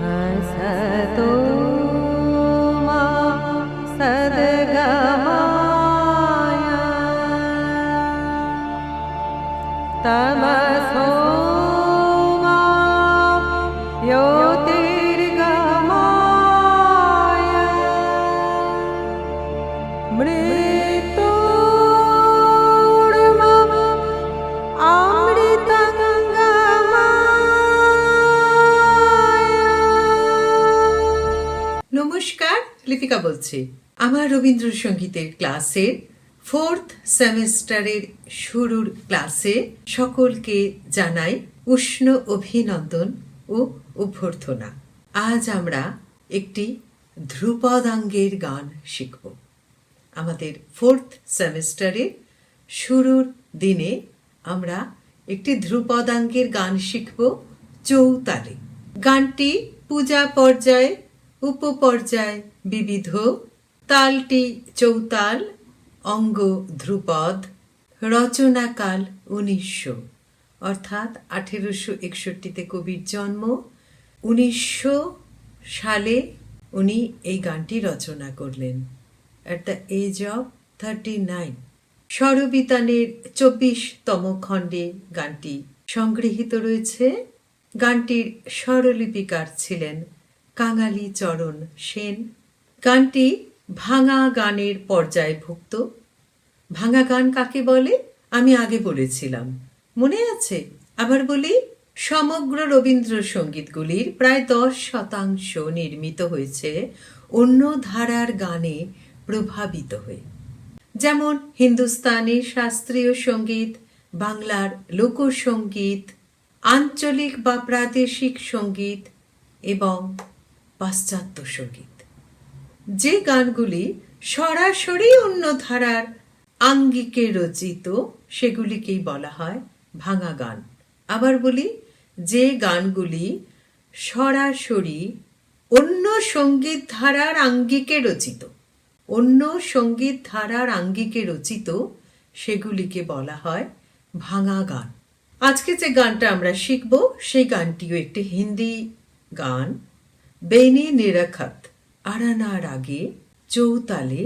हसतो লিপিকা বলছি, আমার রবীন্দ্রসঙ্গীতের ক্লাসের ফোর্থ সেমিস্টারের শুরুর ক্লাসে সকলকে জানাই উষ্ণ অভিনন্দন ও অভ্যর্থনা। আজ আমরা একটি ধ্রুপদাঙ্গের গান শিখব। আমাদের ফোর্থ সেমিস্টারের শুরুর দিনে আমরা একটি ধ্রুপদাঙ্গের গান শিখব চৌতালে। গানটি পূজা পর্যায়ে উপপর্যায় বিবিধ। তালটি চৌতাল, অঙ্গ ধ্রুপদ, রচনাকাল উনিশশো। অর্থাৎ আঠেরোশো একষট্টিতে কবির জন্ম, উনিশশো সালে উনি এই গানটি রচনা করলেন। At the age of thirty nine স্বরবিতানের চব্বিশতম খণ্ডে গানটি সংগৃহীত রয়েছে। গানটির স্বরলিপিকার ছিলেন কাঙালি চরণ সেন। গানটি ভাঙা গানের পর্যায়ভুক্ত ভাঙা গান কাকে বলে? আমি আগে বলেছিলাম। মনে আছে? আবার বলি, সমগ্র রবীন্দ্রসঙ্গীতগুলির প্রায় দশ শতাংশ নির্মিত হয়েছে অন্য ধারার গানে প্রভাবিত হয়ে। যেমন হিন্দুস্তানি শাস্ত্রীয় সংগীত, বাংলার লোকসঙ্গীত, আঞ্চলিক বা প্রাদেশিক সংগীত এবং পাশ্চাত্য সংগীত। যে গানগুলি সরাসরি অন্য ধারার আঙ্গিকে রচিত, সেগুলিকেই বলা হয় ভাঙা গান। আবার বলি, যে গানগুলি সরাসরি অন্য সংগীত ধারার আঙ্গিকে রচিত, অন্য সংগীত ধারার আঙ্গিকে রচিত, সেগুলিকে বলা হয় ভাঙা গান। আজকে যে গানটা আমরা শিখব, সেই গানটিও একটি হিন্দি গান। বেনি নিরাখত আরানার আগে চৌতালে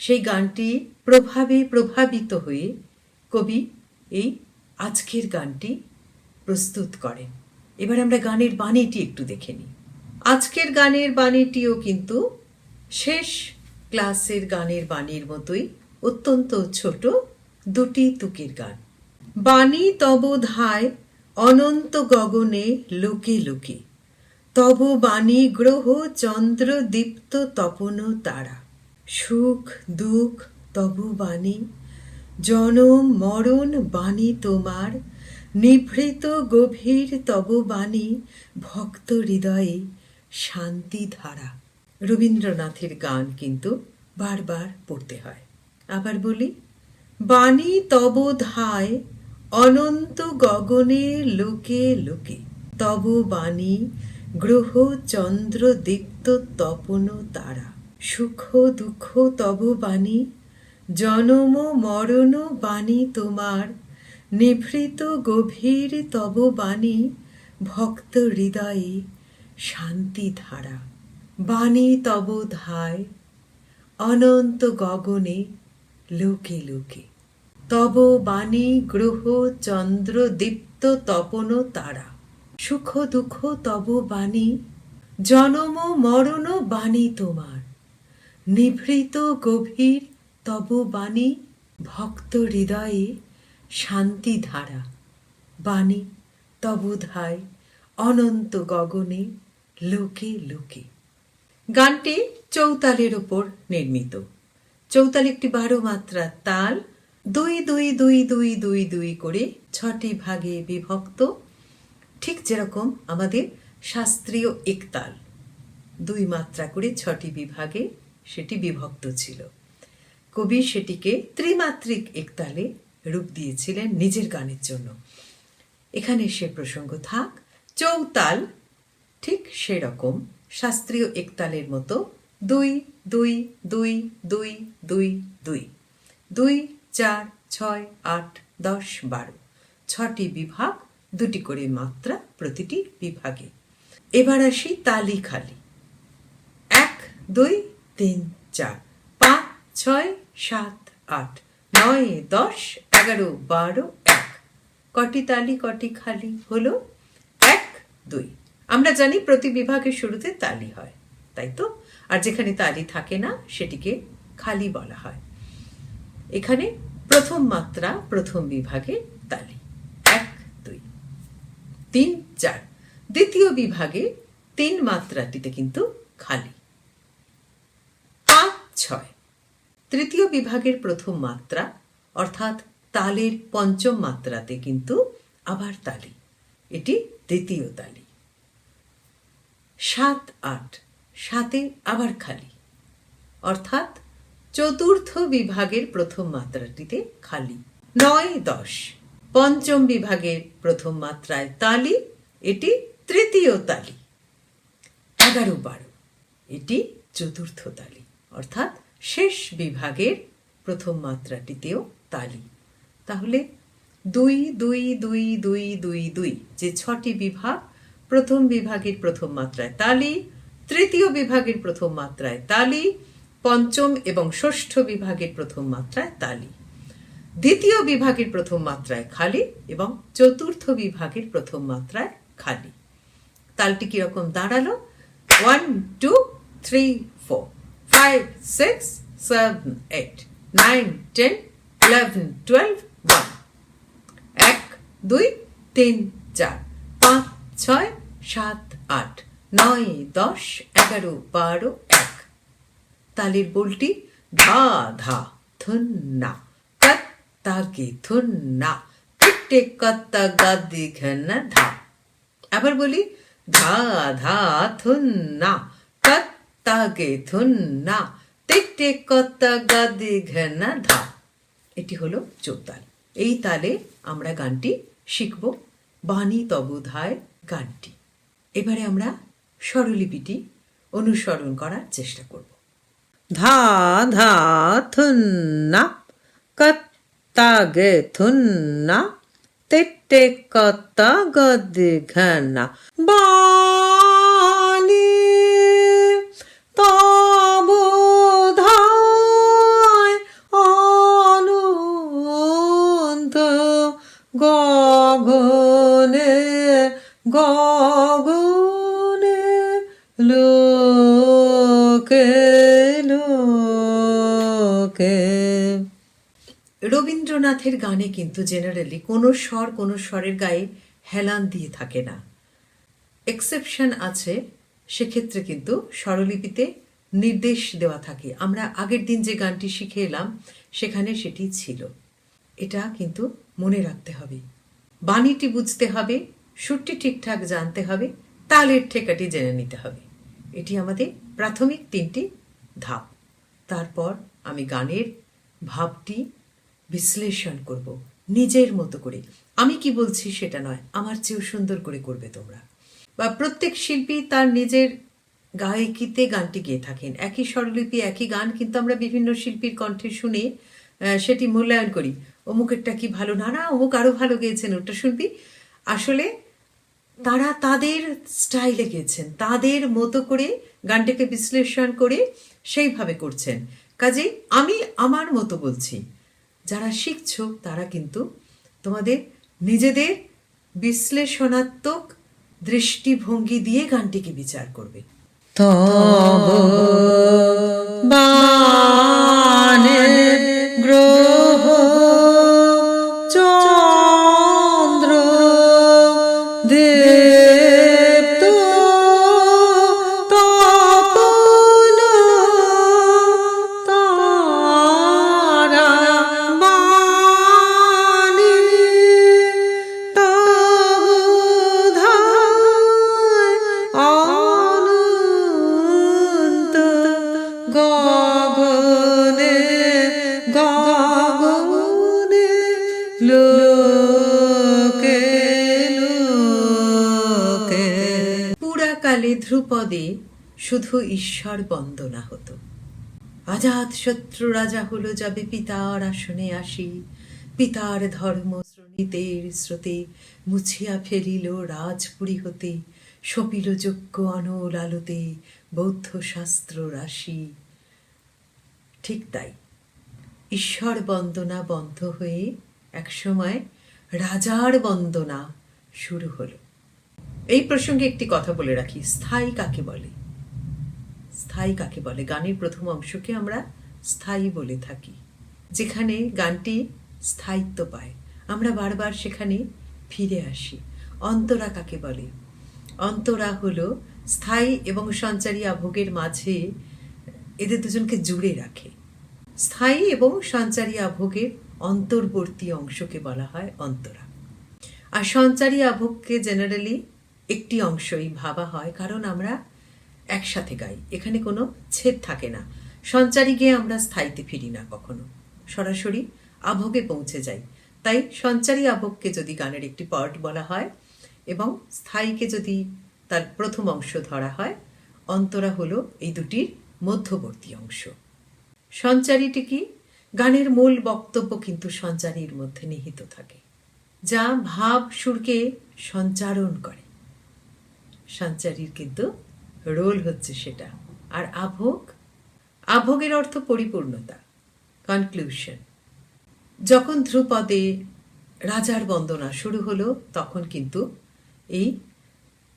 সেই গানটি প্রভাবে প্রভাবিত হয়ে কবি এই আজকের গানটি প্রস্তুত করেন। এবার আমরা গানের বাণীটি একটু দেখে নিই। আজকের গানের বাণীটিও কিন্তু শেষ ক্লাসের গানের বাণীর মতোই অত্যন্ত ছোট দুটি তুকির গান। বাণী তব ধায় অনন্ত গগনে লোকে লোকে তব বাণী গ্রহ চন্দ্র দীপ্ত তপন তারা। সুখ, দুঃখ, তব বাণী। জনম, মরণ, বাণী তোমার। নিভৃত গভীর তব বাণী, ভক্ত হৃদয়ে শান্তি ধারা। রবীন্দ্রনাথের গান কিন্তু বারবার পড়তে হয়। আবার বলি, বাণী তব ধায়, অনন্ত গগনে লোকে লোকে। তব বাণী গ্রহ চন্দ্র দীপ্ত তপন তারা। সুখ দুঃখ তব বাণী, জনম মরণ বাণী তোমার। নিভৃত গভীর তব বাণী, ভক্ত হৃদয়ে শান্তি ধারা। বাণী তব ধায়, অনন্ত গগনে লোকে লোকে। তব বাণী গ্রহ চন্দ্র দীপ্ত তপন তারা। সুখ দুঃখ তব বাণী, জনম মরণ বাণী তোমার। নিভৃত গভীর তব বাণী, ভক্ত হৃদয়ে শান্তি ধারা। বাণী, তব ধায় অনন্ত গগনে, লোকে লোকে। গানটি চৌতালের ওপর নির্মিত। চৌতাল একটি বারো মাত্রার তাল। দুই দুই দুই দুই দুই দুই করে ছটি ভাগে বিভক্ত। ঠিক যেরকম আমাদের শাস্ত্রীয় একতাল। দুই মাত্রা করে ছটি বিভাগে সেটি বিভক্ত ছিল। কবি সেটিকে ত্রিমাত্রিক একতালে রূপ দিয়েছিলেন নিজের গানের জন্য। এখানে সে প্রসঙ্গ থাক, চৌতাল ঠিক সেরকম শাস্ত্রীয় একতালের মতো দুই দুই দুই দুই দুই দুই দুই, চার, ছয়, আট, দশ, বারো, ছটি বিভাগ দুটি করে মাত্রা প্রতিটি বিভাগে। এবার আসি তালি খালি। এক, দুই, তিন, চার, পাঁচ, ছয়, সাত, আট, নয়, দশ, এগারো, বারো, এক। কটি তালি, কটি খালি হলো? এক, দুই। আমরা জানি প্রতি বিভাগের শুরুতে তালি হয়, তাই তো? আর যেখানে তালি থাকে না, সেটিকে খালি বলা হয়। এখানে প্রথম মাত্রা প্রথম বিভাগে তালি। তিন চার। দ্বিতীয় বিভাগে তিন মাত্রাটিতে কিন্তু খালি। পাঁচ ছয়। তৃতীয় বিভাগের প্রথম মাত্রা, অর্থাৎ তালের পঞ্চম মাত্রাতে কিন্তু আবার তালি। এটি দ্বিতীয় তালি। সাত আট। সাতে আবার খালি। অর্থাৎ চতুর্থ বিভাগের প্রথম মাত্রাটিতে খালি। নয় দশ। পঞ্চম বিভাগের প্রথম মাত্রায় তালি, এটি তৃতীয় তালি। এগারো বারো, এটি চতুর্থ তালি, অর্থাৎ শেষ বিভাগের প্রথম মাত্রাটিতেও তালি। তাহলে দুই দুই দুই দুই দুই দুই, যে ছটি বিভাগ, প্রথম বিভাগের প্রথম মাত্রায় তালি, তৃতীয় বিভাগের প্রথম মাত্রায় তালি, পঞ্চম এবং ষষ্ঠ বিভাগের প্রথম মাত্রায় তালি। দ্বিতীয় বিভাগের প্রথম মাত্রায় খালি এবং চতুর্থ বিভাগের প্রথম মাত্রায় খালি। তালটি কীরকম দাঁড়াল? One two three four five six seven eight nine ten eleven twelve one এক, দুই, তিন, চার, পাঁচ, ছয়, সাত, আট, নয়, দশ, এগারো, বারো, এক। তালের বোলটি ধা ধা থুন কত তাগে থুন না টিকটে কত গাদি ঘন ধা। আবার বলি, ধা ধা থুন না কত তাগে থুন না টিকটে কত গাদি ঘন ধা। এটি হলো চৌতাল। এই তালে আমরা গানটি শিখব। বাণী তবুধায় গানটি। এবারে আমরা স্বরলিপিটি অনুসরণ করার চেষ্টা করব। ধা ধা থুন্না কত্তাগে থুন্না তেটে কত্তা গদি ঘনা বাণী গানে কিন্তু জেনারেলি কোনো স্বর কোনো স্বরের গায়ে হেলান দিয়ে থাকে না। এক্সেপশন আছে, সেক্ষেত্রে কিন্তু স্বরলিপিতে নির্দেশ দেওয়া থাকে। আমরা আগের দিন যে গানটি শিখে এলাম, সেখানে সেটি ছিল। এটা কিন্তু মনে রাখতে হবে। বাণীটি বুঝতে হবে, সুরটি ঠিকঠাক জানতে হবে, তালের ঠেকাটি জেনে নিতে হবে। এটি আমাদের প্রাথমিক তিনটি ধাপ। তারপর আমি গানের ভাবটি বিশ্লেষণ করব, নিজের মতো করে। আমি কি বলছি সেটা নয়, আমার চেয়েও সুন্দর করে করবে তোমরা। বা প্রত্যেক শিল্পী তার নিজের গায়কিতে গানটি গেয়ে থাকেন। একই স্বরলিপি, একই গান, কিন্তু আমরা বিভিন্ন শিল্পীর কণ্ঠে শুনে সেটি মূল্যায়ন করি। অমুকেরটা কি ভালো? না না, অমুক আরও ভালো গেয়েছেন, ওটা শুনবি। আসলে তারা তাদের স্টাইলে গেছেন তাদের মতো করে গানটাকে বিশ্লেষণ করে সেইভাবে করছেন। কাজেই আমি আমার মতো বলছি। যারা শিখছ তারা কিন্তু তোমাদের নিজেদের বিশ্লেষণাত্মক দৃষ্টিভঙ্গি দিয়ে গানটিকে বিচার করবে। তব বানে ধ্রুপদে শুধু ঈশ্বর বন্দনা হতো। আজাদ শত্রু রাজা হলো যাবে পিতার আসনে আসি, পিতার ধর্ম শ্রেণি গীতের স্রোতে মুছিয়া ফেলিল রাজপুরী হতে, সপিল যজ্ঞ অনল আলোতে বৌদ্ধ শাস্ত্র রাশি। ঠিক তাই, ঈশ্বর বন্দনা বন্ধ হয়ে একসময় রাজার বন্দনা শুরু হলো। এই প্রসঙ্গে একটি কথা বলে রাখি। স্থায়ী কাকে বলে? স্থায়ী কাকে বলে? গানের প্রথম অংশকে আমরা স্থায়ী বলে থাকি, যেখানে গানটি স্থায়িত্ব পায়। আমরা বারবার সেখানে ফিরে আসি। অন্তরা কাকে বলে? অন্তরা হলো স্থায়ী এবং সঞ্চারী আভোগের মাঝে এদের দুজনকে জুড়ে রাখে। স্থায়ী এবং সঞ্চারী আভোগের অন্তর্বর্তী অংশকে বলা হয় অন্তরা। আর সঞ্চারী আভোগকে জেনারেলি একটি অংশই ভাবা হয়, কারণ আমরা একসাথে গাই। এখানে কোনো ছেদ থাকে না। সঞ্চারী গিয়ে আমরা স্থায়ীতে ফিরি না কখনো। সরাসরি আভোগে পৌঁছে যাই। তাই সঞ্চারী আভোগকে যদি গানের একটি পার্ট বলা হয় এবং স্থায়ীকে যদি তার প্রথম অংশ ধরা হয়, অন্তরা হলো এই দুটির মধ্যবর্তী অংশ। সঞ্চারীটি কি? গানের মূল বক্তব্য কিন্তু সঞ্চারীর মধ্যে নিহিত থাকে। যা ভাব সুরকে সঞ্চারণ করে। সঞ্চারীর কিন্তু রোল হচ্ছে সেটা। আর আভোগ, আভোগের অর্থ পরিপূর্ণতা কনক্লুশন যখন ধ্রুপদে রাজার বন্দনা শুরু হলো, তখন কিন্তু এই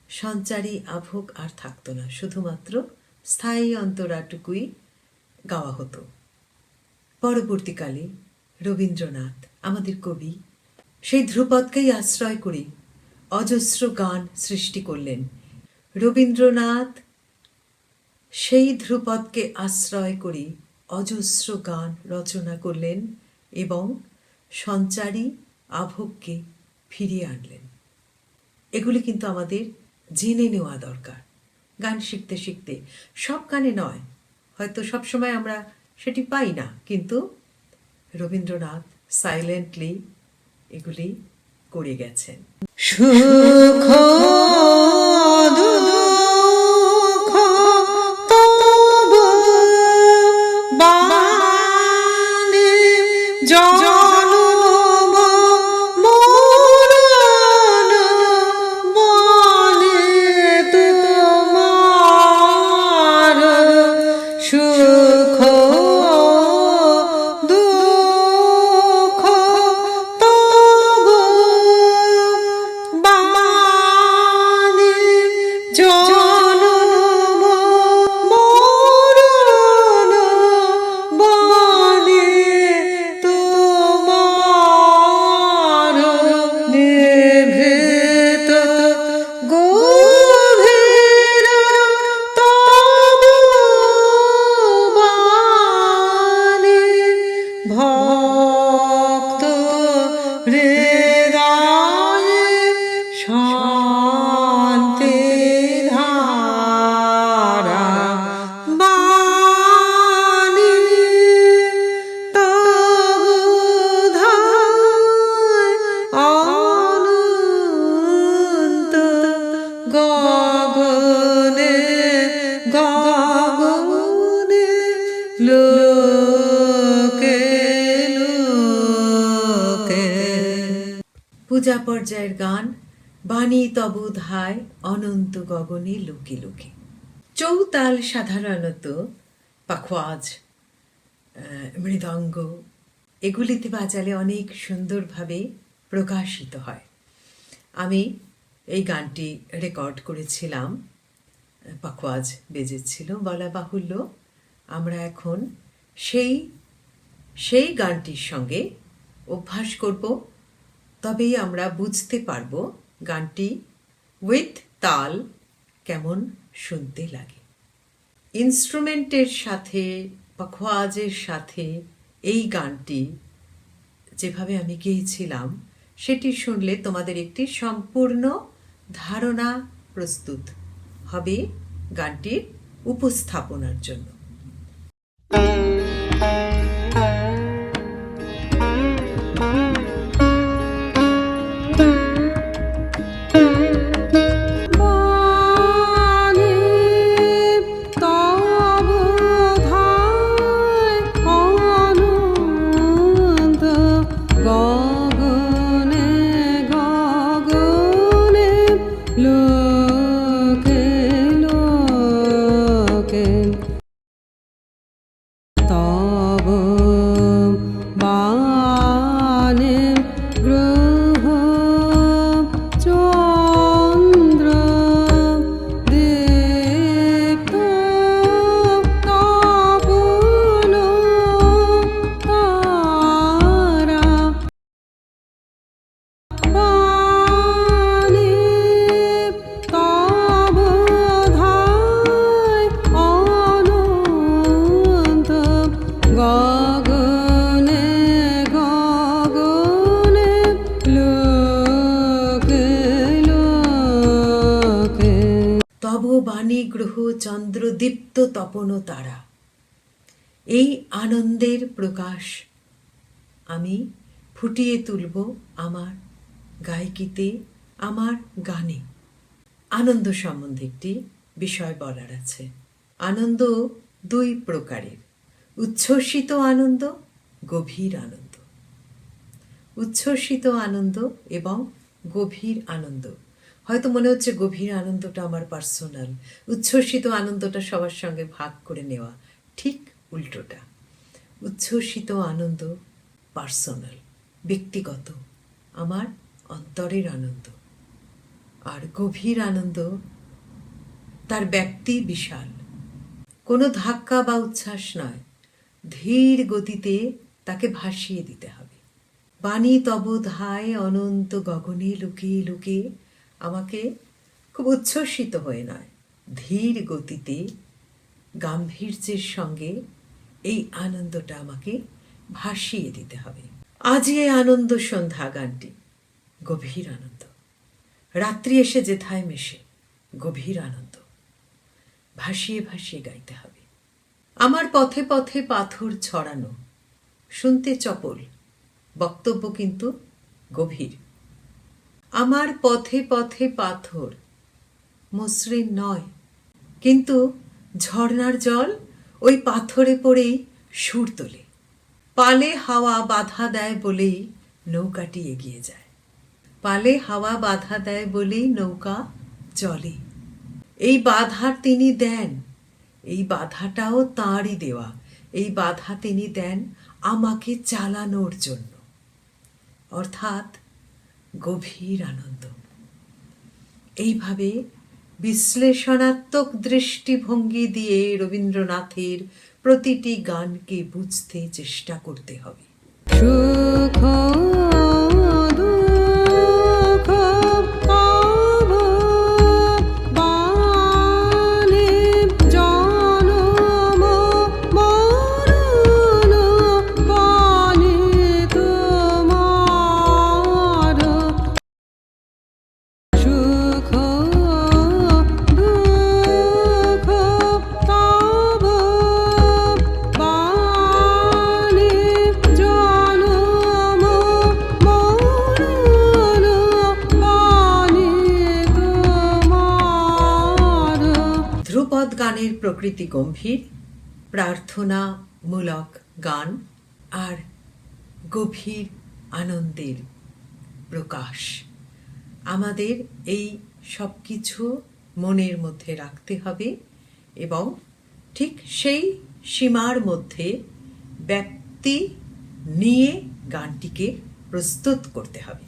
সঞ্চারী, আভোগ আর থাকতো না। শুধুমাত্র স্থায়ী অন্তরাটুকুই গাওয়া হতো। পরবর্তীকালে রবীন্দ্রনাথ, আমাদের কবি, সেই ধ্রুপদকেই আশ্রয় করে অজস্র গান সৃষ্টি করলেন। রবীন্দ্রনাথ, সেই ধ্রুপদকে আশ্রয় করে অজস্র গান রচনা করলেন এবং সঞ্চারী আভোগকে ফিরিয়ে আনলেন। এগুলি কিন্তু আমাদের জেনে নেওয়া দরকার। গান শিখতে শিখতে। সব গানে নয়। হয়তো সবসময় আমরা সেটি পাই না, কিন্তু রবীন্দ্রনাথ সাইলেন্টলি এগুলি করে গেছেন। সুখ পর্যায়ের গান, বাণী তব ধায় অনন্ত গগনে লোকে লোকে। চৌতাল সাধারণত পাখোয়াজ মৃদঙ্গ, এগুলিতে বাজালে অনেক সুন্দরভাবে প্রকাশিত হয়। আমি এই গানটি রেকর্ড করেছিলাম, পাখোয়াজ বেজেছিল, বলা বাহুল্য। আমরা এখন সেই সেই গানটির সঙ্গে অভ্যাস করব। তবেই আমরা বুঝতে পারব গানটি উইথ তাল কেমন শুনতে লাগে। ইনস্ট্রুমেন্টের সাথে পখোয়াজের সাথে এই গানটি যেভাবে আমি গেয়েছিলাম, সেটি শুনলে তোমাদের একটি সম্পূর্ণ ধারণা প্রস্তুত হবে গানটির উপস্থাপনার জন্য। বাণী বাণী গ্রহ চন্দ্র দীপ্ত তপন তারা। এই আনন্দের প্রকাশ আমি ফুটিয়ে তুলব আমার গায়কিতে, আমার গানে। আনন্দ সম্বন্ধে একটি বিষয় বলার আছে। আনন্দ দুই প্রকারের। উচ্ছ্বসিত আনন্দ, গভীর আনন্দ। উচ্ছ্বসিত আনন্দ এবং গভীর আনন্দ। হয়তো মনে হচ্ছে গভীর আনন্দটা আমার পার্সোনাল, উচ্ছ্বসিত আনন্দটা সবার সঙ্গে ভাগ করে নেওয়া, ঠিক উল্টোটা। উচ্ছ্বসিত আনন্দ পার্সোনাল, ব্যক্তিগত, আমার অন্তরের আনন্দ। আর গভীর আনন্দ তার ব্যক্তি বিশাল। কোনো ধাক্কা বা উচ্ছ্বাস নয়, ধীর গতিতে তাকে ভাসিয়ে দিতে হবে। বাণী তব ধায় অনন্ত গগনে লুকিয়ে লুকিয়ে আমাকে খুব উচ্ছ্বসিত হয়ে নয়। ধীর গতিতে, গাম্ভীর্যের সঙ্গে এই আনন্দটা আমাকে ভাসিয়ে দিতে হবে। আজ এই আনন্দ সন্ধ্যা গানটি, গভীর আনন্দ। রাত্রি এসে যেথায় মেশে, গভীর আনন্দ। ভাসিয়ে ভাসিয়ে গাইতে হবে। আমার পথে পথে পাথর ছড়ানো, শুনতে চপল, বক্তব্য কিন্তু গভীর। আমার পথে পথে পাথর, মসৃণ নয়। কিন্তু ঝর্ণার জল ওই পাথরে পড়েই সুর তোলে। পালে হাওয়া বাধা দেয় বলেই নৌকাটি এগিয়ে যায়। পালে হাওয়া বাধা দেয় বলেই নৌকা চলে। এই বাধা তিনি দেন, এই বাধাটাও তাঁরই দেওয়া। এই বাধা তিনি দেন আমাকে চালানোর জন্য। অর্থাৎ গভীর আনন্দ। এইভাবে বিশ্লেষণাত্মক দৃষ্টিভঙ্গি দিয়ে রবীন্দ্রনাথের প্রতিটি গানকে বুঝতে চেষ্টা করতে হবে। সুখ প্রকৃতি গম্ভীর, প্রার্থনামূলক গান আর গভীর আনন্দের প্রকাশ। আমাদের এই সব কিছু মনের মধ্যে রাখতে হবে এবং ঠিক সেই সীমার মধ্যে ব্যক্তি নিয়ে গানটিকে প্রস্তুত করতে হবে।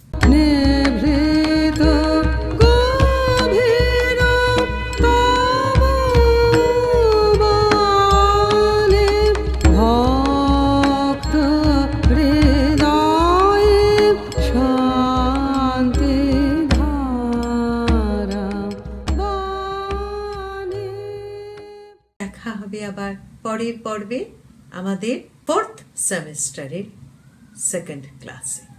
পরের পর্বে আমাদের ফোর্থ সেমিস্টারের সেকেন্ড ক্লাসে